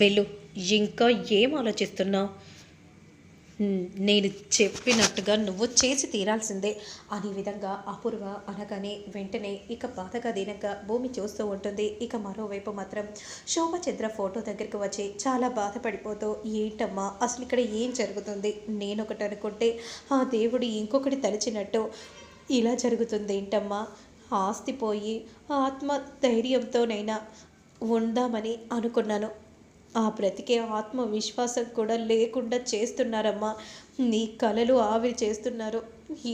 వెళ్ళు. ఇంకా ఏం ఆలోచిస్తున్నావు నేను చెప్పినట్టుగా నువ్వు చేసి తీరాల్సిందే అనే విధంగా అపూర్వ అనగానే వెంటనే ఇక బాధగా దీనంగా భూమి చూస్తూ ఉంటుంది. ఇక మరోవైపు మాత్రం శోభచంద్ర ఫోటో దగ్గరికి వచ్చి చాలా బాధపడిపోతూ ఏంటమ్మా అసలు ఇక్కడ ఏం జరుగుతుంది? నేను ఒకటి అనుకుంటే ఆ దేవుడు ఇంకొకటి తలిచినట్టు ఇలా జరుగుతుంది ఏంటమ్మా? ఆస్తి పోయి ఆత్మ ధైర్యంతోనైనా ఉందామని అనుకున్నాను. ఆ బ్రతికే ఆత్మవిశ్వాసం కూడా లేకుండా చేస్తున్నారమ్మా. నీ కలలు ఆవిరి చేస్తున్నారు.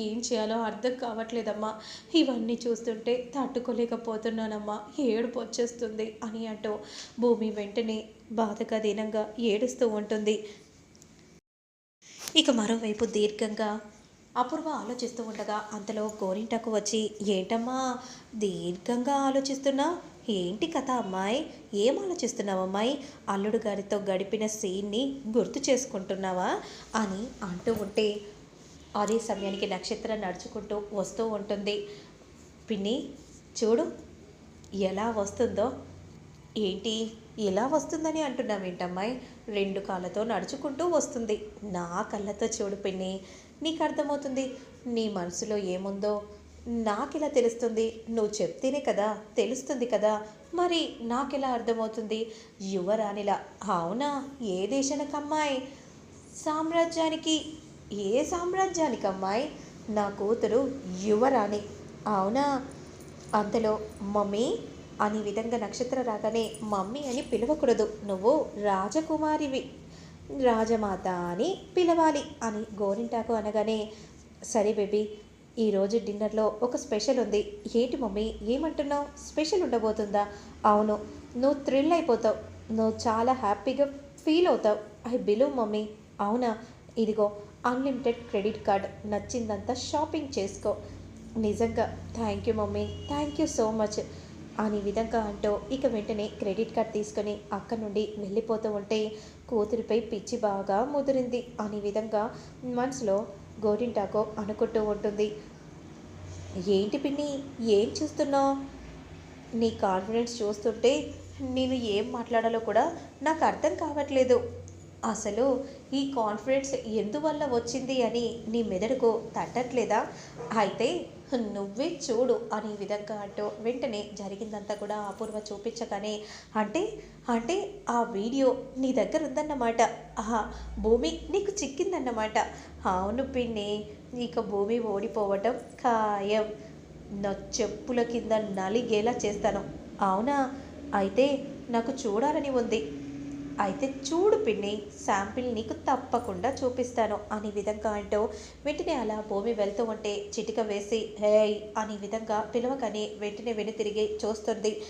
ఏం చేయాలో అర్థం కావట్లేదమ్మా. ఇవన్నీ చూస్తుంటే తట్టుకోలేకపోతున్నానమ్మా. ఏడుపు వచ్చేస్తుంది అని అంటూ భూమి వెంటనే బాధగా దీనంగా ఏడుస్తూ ఉంటుంది. ఇక మరోవైపు దీర్ఘంగా అపూర్వ ఆలోచిస్తూ ఉండగా అంతలో గోరింటకు వచ్చి ఏంటమ్మా దీర్ఘంగా ఆలోచిస్తున్నా? ఏంటి కథ అమ్మాయి? ఏం ఆలోచిస్తున్నావు అమ్మాయి? అల్లుడు గారితో గడిపిన సీన్ని గుర్తు చేసుకుంటున్నావా? అని అంటూ ఉంటే అదే సమయానికి నక్షత్రం నడుచుకుంటూ వస్తూ ఉంటుంది. పిన్ని చూడు ఎలా వస్తుందో. ఏంటి ఇలా వస్తుందని అంటున్నావేంటమ్మాయి? రెండు కాళ్ళతో నడుచుకుంటూ వస్తుంది. నా కళ్ళతో చూడు పిన్ని నీకు అర్థమవుతుంది నీ మనసులో ఏముందో? నాకెలా తెలుస్తుంది? నువ్వు చెప్తేనే కదా తెలుస్తుంది కదా. మరి నాకెలా అర్థమవుతుంది? యువరాణిలా. అవునా? ఏ దేశానికి అమ్మాయి సామ్రాజ్యానికి ఏ సామ్రాజ్యానికి అమ్మాయి నా కూతురు యువరాణి. అవునా? అంతలో మమ్మీ అని విధంగా నక్షత్ర రాగానే మమ్మీ అని పిలవకూడదు. నువ్వు రాజకుమారివి. రాజమాత అని పిలవాలి అని గోరింటాకు అనగానే సరే బేబీ ఈరోజు డిన్నర్లో ఒక స్పెషల్ ఉంది. ఏంటి మమ్మీ? ఏమంటున్నావు? స్పెషల్ ఉండబోతుందా? అవును. నువ్వు థ్రిల్ అయిపోతావు. నువ్వు చాలా హ్యాపీగా ఫీల్ అవుతావు. I believe mummy. అవునా? ఇదిగో అన్లిమిటెడ్ క్రెడిట్ కార్డ్ నచ్చిందంతా షాపింగ్ చేసుకో. నిజంగా. Thank you mummy. Thank you so much. అని విధంగా అంటూ ఇక వెంటనే క్రెడిట్ కార్డ్ తీసుకొని అక్కడి నుండి వెళ్ళిపోతూ ఉంటే కూతురిపై పిచ్చి బాగా ముదిరింది. అనే విధంగా మనసులో గోరింటాకో అనుకుంటూ ఉంటుంది. ఏంటి పిన్ని ఏం చూస్తున్నావు? నీ కాన్ఫిడెన్స్ చూస్తుంటే నేను ఏం మాట్లాడాలో కూడా నాకు అర్థం కావట్లేదు. అసలు ఈ కాన్ఫిడెన్స్ ఎందువల్ల వచ్చింది అని నీ మెదడుకు తట్టట్లేదా? అయితే నువ్వే చూడు అనే విధంగా అంటూ వెంటనే జరిగిందంతా కూడా అపూర్వ చూపించగానే అంటే అంటే ఆ వీడియో నీ దగ్గర ఉందన్నమాట. ఆహా భూమి నీకు చిక్కిందన్నమాట. అవును పిన్ని ఇక భూమి ఓడిపోవటం ఖాయం. నా చెప్పుల కింద నలిగేలా చేస్తాను. అవునా? అయితే నాకు చూడాలని ఉంది. అయితే చూడు పిన్ని శాంపిల్ నీకు తప్పకుండా చూపిస్తాను అనే విధంగా అంటూ వెంటనే అలా భూమి వెళ్తూ ఉంటే చిటిక వేసి హేయ్ అనే విధంగా పిలవగానే వెంటనే వెనుతిరిగి చూస్తుంది.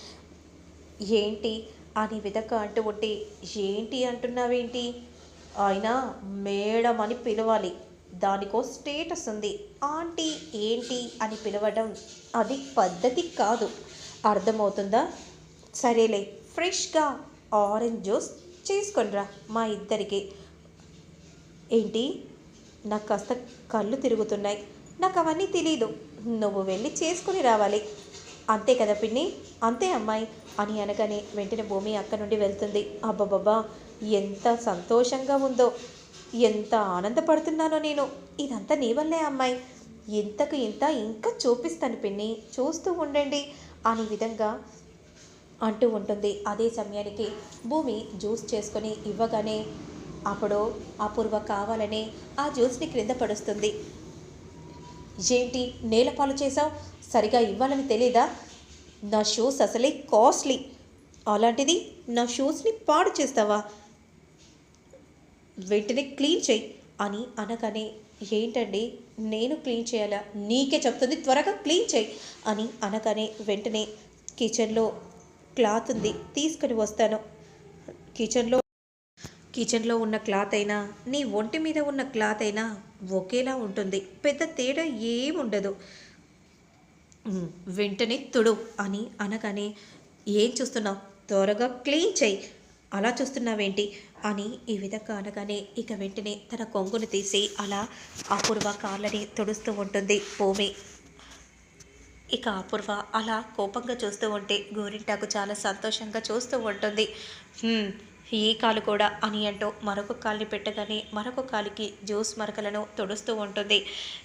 ఏంటి? అనే విధంగా అంటూ ఉంటే ఏంటి అంటున్నావేంటి? అయినా మేడం అని పిలవాలి. దానికో స్టేటస్ ఉంది. ఆంటీ ఏంటి? అని పిలవడం అది పద్ధతి కాదు. అర్థమవుతుందా? సరేలే ఫ్రెష్గా ఆరెంజ్ జ్యూస్ చేసుకొనిరా మా ఇద్దరికి. ఏంటి? నాకు కాస్త కళ్ళు తిరుగుతున్నాయి. నాకు అవన్నీ తెలియదు నువ్వు వెళ్ళి చేసుకుని రావాలి. అంతే కదా పిన్ని? అంతే అమ్మాయి. అని అనగానే వెంటనే భూమి అక్క నుండి వెళ్తుంది. అబ్బబ్బబ్బా ఎంత సంతోషంగా ఉందో. ఎంత ఆనందపడుతున్నానో నేను. ఇదంతా నీ వల్లే అమ్మాయి. ఇంతకు ఇంత ఇంకా చూపిస్తాను పిన్ని. చూస్తూ ఉండండి. అనే విధంగా అంటూ ఉంటుంది. అదే సమయానికి భూమి జ్యూస్ చేసుకొని ఇవ్వగానే అప్పుడు అపూర్వ కావాలని ఆ జ్యూస్ని క్రింద పడుస్తుంది. ఏంటి నేలపాలు చేసావు సరిగా ఇవ్వాలని తెలీదా? నా షూస్ అసలే కాస్ట్లీ. అలాంటిది నా షూస్ని పాడు చేస్తావా? వెంటనే క్లీన్ చేయి అని అనగానే ఏంటండి? నేను క్లీన్ చేయాలా? నీకే చెప్తుంది త్వరగా క్లీన్ చేయి అని అనగానే వెంటనే కిచెన్లో క్లాత్ ఉంది. తీసుకొని వస్తాను. కిచెన్లో కిచెన్లో ఉన్న క్లాత్ అయినా నీ ఒంటి మీద ఉన్న క్లాత్ అయినా ఒకేలా ఉంటుంది. పెద్ద తేడా ఏముండదు వెంటనే తుడు అని అనగానే ఏం చూస్తున్నావు? త్వరగా క్లీన్ చేయి. అలా చూస్తున్నావేంటి? అని ఈ విధంగా అనగానే ఇక వెంటనే తన కొంగును తీసి అలా అపూర్వ కాళ్ళని తుడుస్తూ ఉంటుంది. భూమి ఇక అపూర్వ అలా కోపంగా చూస్తూ ఉంటే గోరింటాకు చాలా సంతోషంగా చూస్తూ ఉంటుంది. ఈ కాలు కూడా అని అంటూ మరొక కాలుని పెట్టగానే మరొక కాలికి జ్యూస్ మరకలను తుడుస్తూ ఉంటుంది.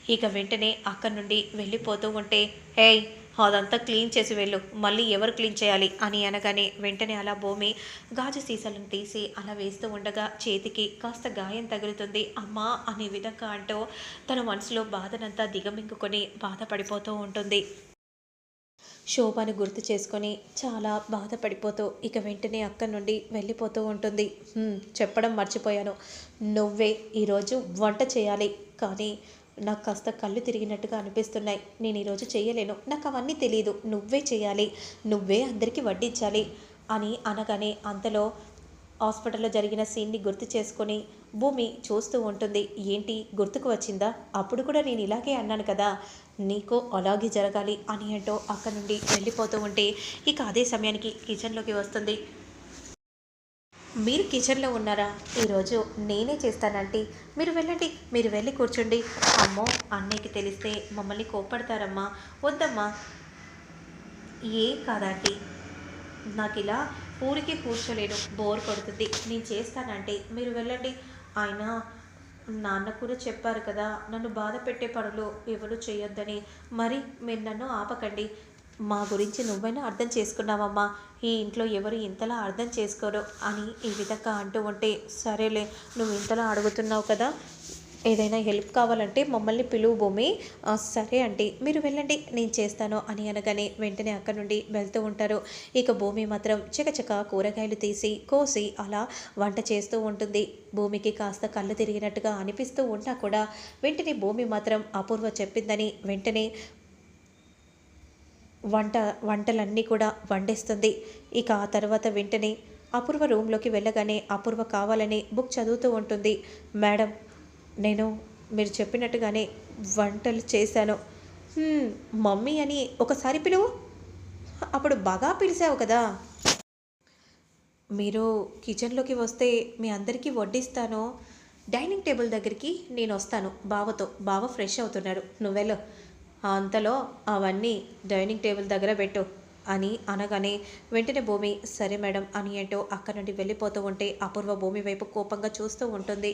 ఇక వెంటనే అక్కడి నుండి వెళ్ళిపోతూ ఉంటే హేయ్ అదంతా క్లీన్ చేసి వెళ్ళు మళ్ళీ ఎవరు క్లీన్ చేయాలి? అని అనగానే వెంటనే అలా భూమి గాజు సీసాలను తీసి అలా వేస్తూ ఉండగా చేతికి కాస్త గాయం తగులుతుంది. అమ్మా అనే విధంగా అంటూ తన మనసులో బాధనంతా దిగమింగుకొని బాధపడిపోతూ ఉంటుంది. శోభను గుర్తు చేసుకొని చాలా బాధపడిపోతూ ఇక వెంటనే అక్కడి నుండి వెళ్ళిపోతూ ఉంటుంది. చెప్పడం మర్చిపోయాను. నువ్వే ఈరోజు వంట చేయాలి. కానీ నాకు కాస్త కళ్ళు తిరిగినట్టుగా అనిపిస్తున్నాయి. నేను ఈరోజు చేయలేను. నాకు అవన్నీ తెలియదు నువ్వే చేయాలి. నువ్వే అందరికీ వడ్డించాలి అని అనగానే అంతలో హాస్పిటల్లో జరిగిన సీన్ని గుర్తు చేసుకొని భూమి చూస్తూ ఉంటుంది. ఏంటి? గుర్తుకు వచ్చిందా? అప్పుడు కూడా నేను ఇలాగే అన్నాను కదా నీకు అలాగే జరగాలి అని అంటూ అక్కడి నుండి వెళ్ళిపోతూ ఉంటే ఇక అదే సమయానికి కిచెన్లోకి వస్తుంది. మీరు కిచెన్లో ఉన్నారా? ఈరోజు నేనే చేస్తానంటే మీరు వెళ్ళండి మీరు వెళ్ళి కూర్చోండి. అమ్మో అన్నయ్యకి తెలిస్తే మమ్మల్ని కోప్పడతారమ్మా. వద్దమ్మా. ఏ కాదంటీ? నాకు ఇలా ఊరికి కూర్చోలేను బోర్ కొడుతుంది. నేను చేస్తానంటే మీరు వెళ్ళండి. ఆయన నాన్న కూడా చెప్పారు కదా నన్ను బాధ పెట్టే పనులు ఎవరు చేయొద్దని. మరి మీరు నన్ను ఆపకండి. మా గురించి నువ్వైనా అర్థం చేసుకున్నావమ్మా. ఈ ఇంట్లో ఎవరు ఇంతలా అర్థం చేసుకోరు అని ఈ విధంగా అంటూ ఉంటే సరేలే నువ్వు ఇంతలా అడుగుతున్నావు కదా ఏదైనా హెల్ప్ కావాలంటే మమ్మల్ని పిలువు భూమి సరే అండి మీరు వెళ్ళండి నేను చేస్తాను అని అనగానే వెంటనే అక్కడి నుండి వెళ్తూ ఉంటారు. ఇక భూమి మాత్రం చకచక కూరగాయలు తీసి కోసి అలా వంట చేస్తూ ఉంటుంది. భూమికి కాస్త కళ్ళు తిరిగినట్టుగా అనిపిస్తూ ఉన్నా కూడా వెంటనే భూమి మాత్రం అపూర్వ చెప్పిందని వెంటనే వంట వంటలన్నీ కూడా వండేస్తుంది. ఇక ఆ తర్వాత వెంటనే అపూర్వ రూమ్లోకి వెళ్ళగానే అపూర్వ కావాలని బుక్ చదువుతూ ఉంటుంది. మేడం నేను మీరు చెప్పినట్టుగానే వంటలు చేశాను. మమ్మీ అని ఒకసారి పిలువు. అప్పుడు బాగా పిలిచావు కదా. మీరు కిచెన్లోకి వస్తే మీ అందరికీ వడ్డిస్తాను. డైనింగ్ టేబుల్ దగ్గరికి నేను వస్తాను. బావతో బావ ఫ్రెష్ అవుతున్నాడు. నువ్వెళ్ళు అంతలో అవన్నీ డైనింగ్ టేబుల్ దగ్గర పెట్టు అని అనగానే వెంటనే భూమి సరే మేడం అని ఏంటో అక్కడి నుండి వెళ్ళిపోతూ ఉంటే అపూర్వ భూమి వైపు కోపంగా చూస్తూ ఉంటుంది.